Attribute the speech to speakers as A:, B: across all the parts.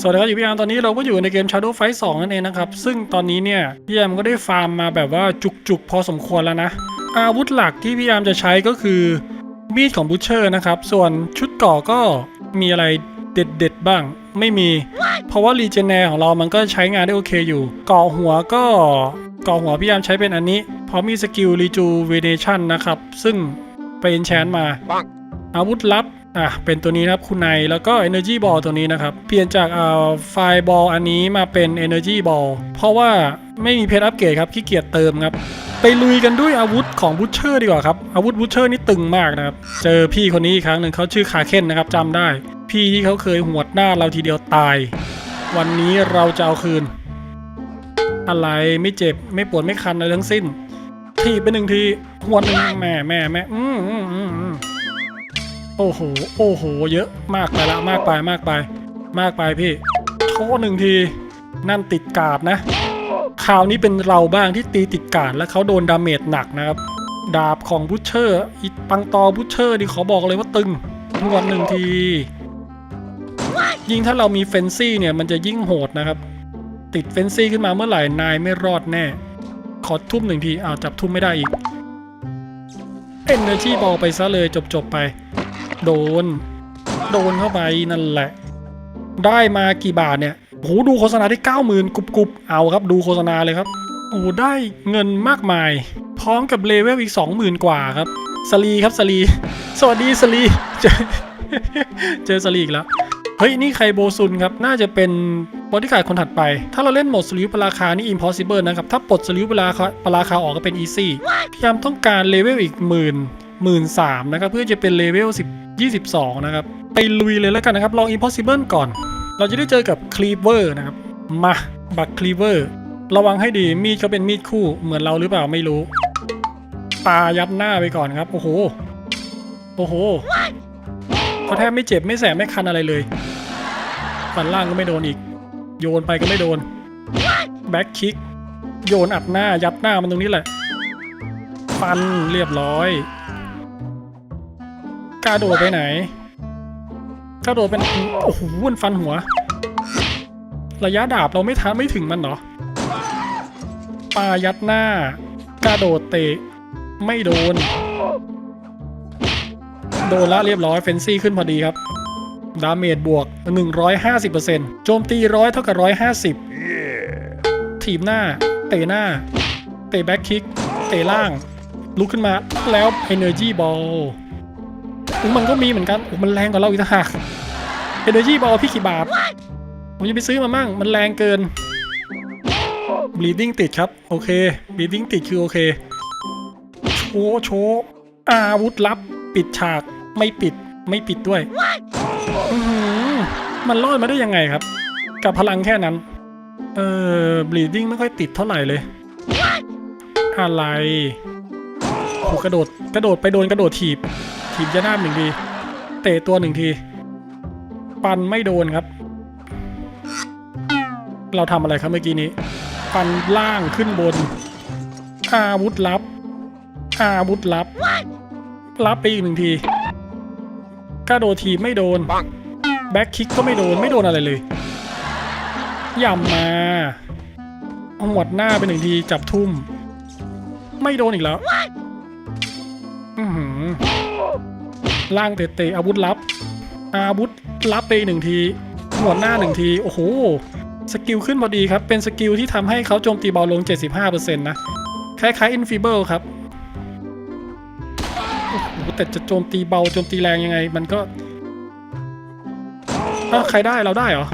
A: สวัสดีครับอยู่พี่อาร์มตอนนี้เราก็อยู่ในเกม Shadow Fight 2 นั่นเองนะครับ ซึ่งตอนนี้เนี่ยพี่อาร์มก็ได้ฟาร์มมาแบบว่าจุกๆ พอสมควรแล้วนะ อาวุธหลักที่พี่อาร์มจะใช้ก็คือมีดของบูชเชอร์นะครับ ส่วนชุดเกราะก็มีอะไรเด็ดๆ บ้าง ไม่มี เพราะว่ารีเจเนของเรามันก็ใช้งานได้โอเคอยู่เกราะหัวก็เกราะหัวพี่อาร์มใช้เป็นอันนี้ เพราะมีสกิลรีจูเวเนชั่นนะครับ ซึ่งไปเอนแชนมา อาวุธลับ อะเป็นตัวนี้นะครับคุณไนแล้วก็ Energy Ball ตัวนี้นะครับ เปลี่ยนจากอ่าไฟบอลอันนี้มาเป็น Energy Ball เพราะว่าไม่มีเพชรอัปเกรดครับขี้เกียจเติมครับ ไปลุยกันด้วยอาวุธของบูชเชอร์ดีกว่าครับ อาวุธบูชเชอร์นี่ตึงมากนะครับ เจอพี่คนนี้อีกครั้งหนึ่งเขาชื่อคาเคนนะครับจำได้ พี่ที่เขาเคยหวดหน้าเราทีเดียวตาย วันนี้เราจะเอาคืน อะไรไม่เจ็บไม่ปวดไม่คันอะไรทั้งสิ้นทีไปหนึ่งทีหวดหนึ่งแม่แม่แม่อืมอืมอืมอืม โอ้โห โอ้โห เยอะมากไปละมากไปมากไป มากไปพี่โชว์หนึ่งที นั่นติดกาดนะ คราวนี้เป็นเราบ้างที่ตีติดกาดแล้วเขาโดนดาเมจหนักนะครับ ดาบของบูชเชอร์อีปังตอบูชเชอร์นี่ขอบอกเลยว่าตึงทวนหนึ่งที ยิ่งถ้าเรามีเฟนซี่เนี่ยมันจะยิ่งโหดนะครับ ติดเฟนซี่ขึ้นมาเมื่อไหร่นายไม่รอดแน่ ขอทุ่มหนึ่งทีอ้าวจับทุ่มไม่ได้อีกเอ็นเนอร์จีบอลไปซะเลยจบๆไป โดน โดนเข้าไปนั่นแหละ ได้มากี่บาทเนี่ยโหดูโฆษณาได้เก้าหมื่นกรุบกรุบเอาครับดูโฆษณาเลยครับโอ้โหได้เงินมากมาย พร้อมกับเลเวลอีกสองหมื่นกว่าครับสลีครับสลีสวัสดีสลีเจอเจอสลีอีกแล้วเฮ้ย นี่ใครโบซุนครับ น่าจะเป็นบอดี้การ์ดคนถัดไป ถ้าเราเล่นหมดสลิวปราคา นี่ impossible นะครับ ถ้าปลดสลิวปราคาปราคาออกก็เป็น easy พยายามต้องการเลเวลอีกหมื่นหมื่นสามนะครับ เพื่อจะเป็นเลเวล10 22 นะครับ ไปลุยเลยแล้วกันนะครับ ลอง impossible ก่อน เราจะได้เจอกับ cleaver นะครับ มา บัก cleaver ระวังให้ดี มีดเขาเป็นมีดคู่เหมือนเราหรือเปล่าไม่รู้ ปายัดหน้าไปก่อนครับ โอ้โห โอ้โหเขาแทบไม่เจ็บไม่แสบไม่คันอะไรเลย ฟันล่างก็ไม่โดนอีก โยนไปก็ไม่โดน แบ็คคิก โยนอัดหน้ายัดหน้ามันตรงนี้แหละ ฟันเรียบร้อย ก้าโดดไปไหนกล้าโดดเป็นโอ้โหมันฟันหัว ระยะดาบเราไม่ทันไม่ถึงมันเหรอปายัดหน้ากล้าโดดเตะ ไม่โดน โดนละเรียบร้อยเฟนซี่ขึ้นพอดีครับ ดาเมจบวก 150%โจมตีร้อยเท่ากับ 150 ถีบหน้า เตะหน้า เตะแบ็คคิก เตะล่าง ลุกขึ้นมาแล้ว Energy Ball อุ๊ย มันก็มีเหมือนกันอุ๊ยมันแรงกว่าเราอีกต่างหาก Energy Ball พี่กี่บาท ผมจะไปซื้อมามั่ง มันแรงเกิน Bleeding ติดครับ โอเค Bleeding ติดคือโอเค โชว์โชว์อาวุธลับ ปิดฉาก ไม่ปิด ไม่ปิดด้วย มันรอดมาได้ยังไงครับ กับพลังแค่นั้น เออ bleeding ไม่ค่อยติดเท่าไหร่เลย อะไรโอ้กระโดด กระโดดไปโดนกระโดดถีบ ถีบจะหน้าหนึ่งทีเตะตัวหนึ่งที ปันไม่โดนครับ เราทำอะไรครับเมื่อกี้นี้ ปันล่างขึ้นบน อาวุธลับ อาวุธลับ รับไปอีกหนึ่งทีกระโดดทีบไม่โดน แบ็คคิกก็ไม่โดนไม่โดนอะไรเลยย่ำมาหวดหน้าไปหนึ่งทีจับทุ่ม ไม่โดนอีกแล้ว ล่างเตะๆอาวุธลับ อาวุธลับไปหนึ่งทีหัวหน้าหนึ่งที โอ้โห สกิลขึ้นพอดีครับ เป็นสกิลที่ทำให้เขาโจมตีเบาลง 75%นะ คล้ายๆ Infeeble ครับโอ้แต่จะโจมตีเบาโจมตีแรงยังไง มันก็อ้าใครได้เราได้เหรอ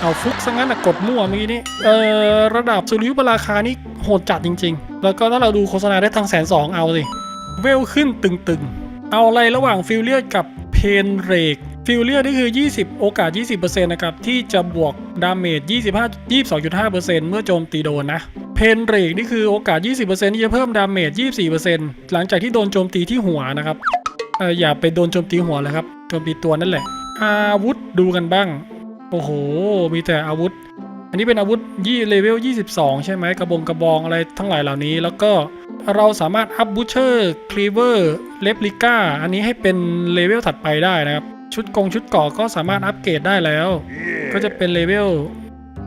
A: เอาฟุกซะงั้นนะกดมั่วเมื่อกี้นี้ เอ่อระดับสุริยุปราคานี่โหดจัดจริง ๆ แล้วก็ถ้าเราดูโฆษณาได้ทั้งแสนสองเอาสิ เวลขึ้นตึงๆ เอาอะไรระหว่างฟิลเลียกับเพนเรกฟิลเลียนี่คือ 20 โอกาส 20%นะครับ ที่จะบวกดาเมจ 25 22.5%เมื่อโจมตีโดนนะ เพนเรกนี่คือโอกาส 20%ที่จะเพิ่มดาเมจ 24%หลังจากที่โดนโจมตีที่หัวนะครับเอออย่าไปโดนโจมตีหัวเลยครับโจมตีตัวนั่นแหละ อาวุธดูกันบ้าง โอ้โห มีแต่อาวุธ อันนี้เป็นอาวุธยี่เลเวล 22 ใช่ไหมกระบงกระบองอะไรทั้งหลายเหล่านี้ แล้วก็ เราสามารถอัพบูชเชอร์คลีเวอร์เลปลิก้าอันนี้ให้เป็นเลเวลถัดไปได้นะครับ ชุดกงชุดเกาะก็สามารถอัปเกรดได้แล้ว ก็จะเป็นเลเวล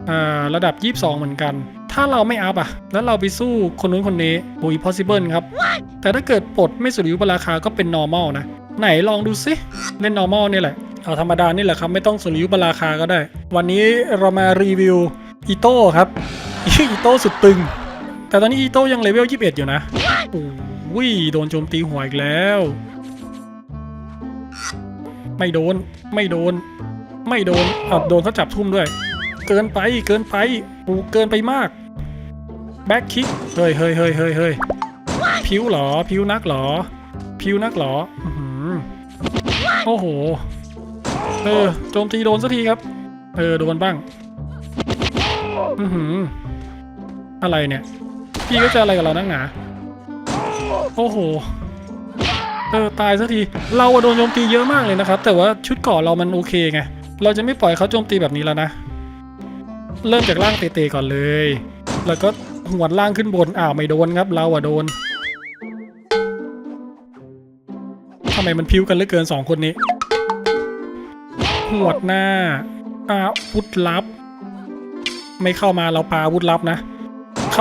A: อ่าระดับ 22 เหมือนกัน ถ้าเราไม่อัพอะแล้วเราไปสู้คนนู้นคนนี้โอ้ย possible ครับ แต่ถ้าเกิดปลดไม่สุริยุปราคาก็เป็น normal นะ ไหนลองดูสิ เล่น normal นี่แหละ เอาธรรมดานี่แหละครับ ไม่ต้องสุริยุปราคาก็ได้ วันนี้เรามารีวิวอีโต้ครับอีโต้สุดตึง แต่ตอนนี้อีโต้ยังเลเวล 21 อยู่นะโอ้ยโดนโจมตีหัวอีกแล้ว ไม่โดน ไม่โดน ไม่โดนอ้าวโดนเขาจับทุ่มด้วย เกินไปเกินไปโอ้เกินไปมาก แบ็คคิก เฮ้ยเฮ้ยเฮ้ยเฮ้ยเฮ้ยผิวหรอผิวนักหรอผิวนักหรออื้อหือโอ้โห เออโจมตีโดนสักทีครับ เออโดนบ้าง อือหือ อะไรเนี่ย พี่ก็จะอะไรกับเรานักหนา โอ้โห เออตายสักที เราอะโดนโจมตีเยอะมากเลยนะครับ แต่ว่าชุดกราะเรามันโอเคไง เราจะไม่ปล่อยเขาโจมตีแบบนี้แล้วนะ เริ่มจากล่างเตะๆก่อนเลย แล้วก็หวดล่างขึ้นบน อ้าวไม่โดนครับ เราอะโดนทำไมมันพิ้วกันเหลือเกินสองคนนี้หวดหน้าอาวุธลับ ไม่เข้ามาเราปาอาวุธลับนะ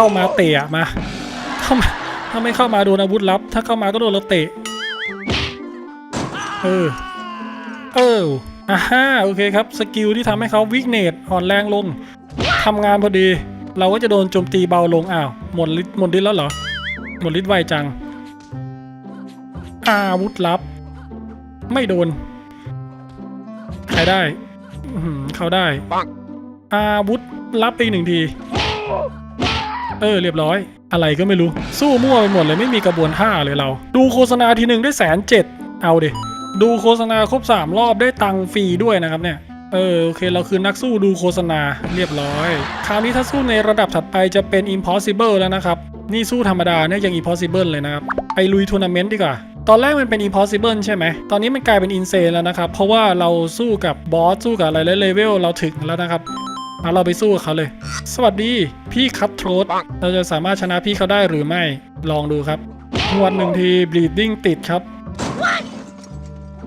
A: เข้ามาเตะอะมาถ้าไม่ถ้าไม่เข้ามาโดนอาวุธลับ ถ้าเข้ามาก็โดนเราเตะ เออ เอออ่าฮ่าโอเคครับ สกิลที่ทำให้เขาวิกเนตอ่อนแรงลงทำงานพอดี เราก็จะโดนโจมตีเบาลงอ้าวหมดฤทธิ์หมดฤทธิ์แล้วเหรอ หมดฤทธิ์ไวจัง อาวุธลับ ไม่โดน ใครได้อื้อหือเขาได้ อาวุธลับไปอีกหนึ่งที เออเรียบร้อย อะไรก็ไม่รู้ สู้มั่วไปหมดเลยไม่มีกระบวนท่าเลยเรา ดูโฆษณาทีหนึ่งได้แสนเจ็ดเอาดิดูโฆษณาครบ 3 รอบได้ตังฟรีด้วยนะครับเนี่ยเออโอเคเราคือนักสู้ดูโฆษณาเรียบร้อย คราวนี้ถ้าสู้ในระดับถัดไปจะเป็น impossible แล้วนะครับ นี่สู้ธรรมดาเนี่ยยัง impossible เลยนะครับ ไปลุยทัวร์นาเมนต์ดีกว่า ตอนแรกมันเป็น impossible ใช่ไหม ตอนนี้มันกลายเป็น insane แล้วนะครับ เพราะว่าเราสู้กับบอสสู้กับอะไรเลเวลเราถึงแล้วนะครับ เอาเราไปสู้กับเขาเลย สวัสดีพี่คัตโทรสเราจะสามารถชนะพี่เขาได้หรือไม่ ลองดูครับหวดหนึ่งที bleeding ติดครับ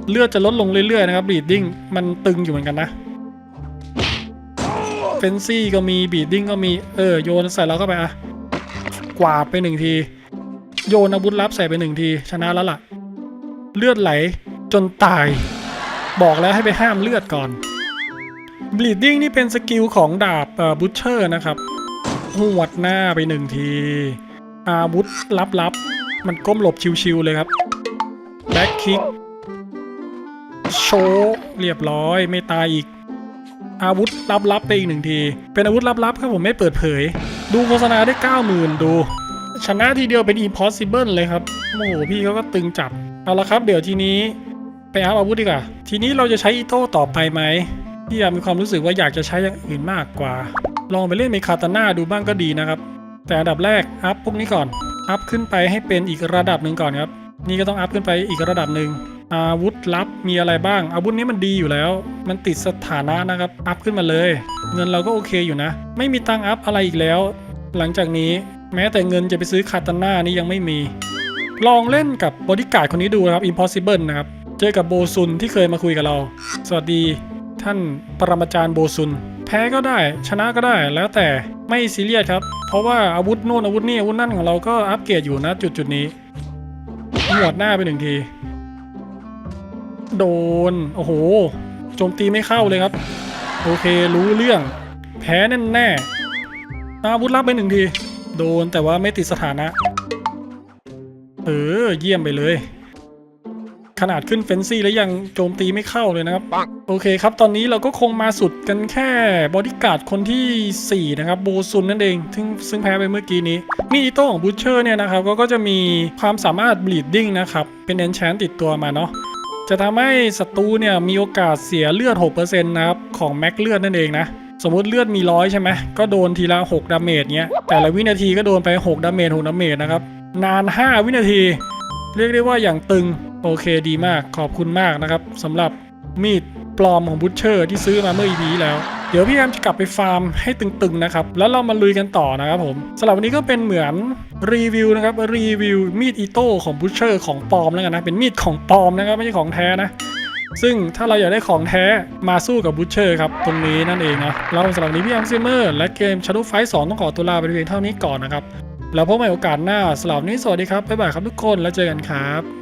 A: เลือดจะลดลงเรื่อยๆนะครับ bleeding มันตึงอยู่เหมือนกันนะเฟนซี่ก็มี bleeding ก็มีเออโยนใส่เราเข้าไปอะกวาดไปหนึ่งที โยนอาวุธลับใส่ไปหนึ่งที ชนะแล้วล่ะ เลือดไหลจนตาย บอกแล้วให้ไปห้ามเลือดก่อน bleeding นี่เป็นสกิลของดาบเอ่อบูชเชอร์นะครับหวดหน้าไปหนึ่งที อาวุธลับๆ มันก้มหลบชิวๆเลยครับ แบ็คคิก โชว์เรียบร้อยไม่ตายอีก อาวุธลับๆไปอีกหนึ่งที เป็นอาวุธลับๆครับผมไม่เปิดเผย ดูโฆษณาได้ 90,000 ดู ชนะทีเดียวเป็น impossible เลยครับ โอ้โห พี่เขาก็ตึงจับ เอาละครับ เดี๋ยวทีนี้ ไปอัพอาวุธดีกว่า ทีนี้เราจะใช้อีโต้ต่อไปไหม พี่อยากมีความรู้สึกว่าอยากจะใช้อย่างอื่นมากกว่า ลองไปเล่นเมคาตาน่าดูบ้างก็ดีนะครับ แต่อันดับแรกอัพพวกนี้ก่อน อัพขึ้นไปให้เป็นอีกระดับหนึ่งก่อนครับ นี่ก็ต้องอัพขึ้นไปอีกระดับหนึ่งอาวุธลับมีอะไรบ้าง อาวุธนี้มันดีอยู่แล้ว มันติดสถานะนะครับ อัพขึ้นมาเลย เงินเราก็โอเคอยู่นะ ไม่มีตังอัพอะไรอีกแล้ว หลังจากนี้แม้แต่เงินจะไปซื้อคาตาน่านี่ยังไม่มี ลองเล่นกับบอดี้การ์ดคนนี้ดูนะครับ impossible นะครับ เจอกับโบซุนที่เคยมาคุยกับเรา สวัสดี ท่านปรมาจารย์โบซุน แพ้ก็ได้ ชนะก็ได้ แล้วแต่ไม่ซีเรียสครับ เพราะว่าอาวุธนู่นอาวุธนี่อาวุธนั่นของเราก็อัปเกรดอยู่นะจุดจุดนี้หวดหน้าไปหนึ่งที โดน โอ้โห โจมตีไม่เข้าเลยครับ โอเครู้เรื่อง แพ้แน่แน่อาวุธลับไปหนึ่งที โดนแต่ว่าไม่ติดสถานะ เออ เยี่ยมไปเลย ขนาดขึ้นเฟนซี่แล้วยังโจมตีไม่เข้าเลยนะครับ โอเคครับ ตอนนี้เราก็คงมาสุดกันแค่บอดี้การ์ดคนทีสี่4 นะครับโบซุนนั่นเอง ซึ่งซึ่งแพ้ไปเมื่อกี้นี้มีอีโต้ของบูชเชอร์เนี่ยนะครับก็ก็จะมีความสามารถ bleeding นะครับ เป็น enchant ติดตัวมาเนาะจะทำให้ศัตรูเนี่ยมีโอกาสเสียเลือด 6%นะครับ ของแม็กเลือดนั่นเองนะ สมมุติเลือดมีร้อยใช่ไหมก็โดนทีละ 6 ดาเมจเงี้ย แต่ละวินาทีก็โดนไป 6 ดาเมจ 6 ดาเมจนะครับ นาน 5 วินาที เรียกได้ว่าอย่างตึง โอเคดีมากขอบคุณมากนะครับสำหรับมีดปลอมของบูชเชอร์ที่ซื้อมาเมื่อ EP ที่แล้ว เดี๋ยวพี่แอมจะกลับไปฟาร์มให้ตึงๆนะครับ แล้วเรามาลุยกันต่อนะครับผมสำหรับวันนี้ก็เป็นเหมือนรีวิวนะครับรีวิวมีดอิโต้ของบูชเชอร์ของปลอมแล้วกันนะเป็นมีดของปลอมนะครับไม่ใช่ของแท้นะซึ่งถ้าเราอยากได้ของแท้มาสู้กับบูชเชอร์ครับ ตรงนี้นั่นเองนะเราสำหรับวันนี้พี่แอมซิเมอร์และเกม Shadow Fight 2 ต้องขอตัวลาไปเพียงเท่านี้ก่อนนะครับ แล้วพบใหม่โอกาสหน้าสำหรับนนี้สวัสดีครับ บ๊ายบายครับทุกคนแล้วเจอกันครับ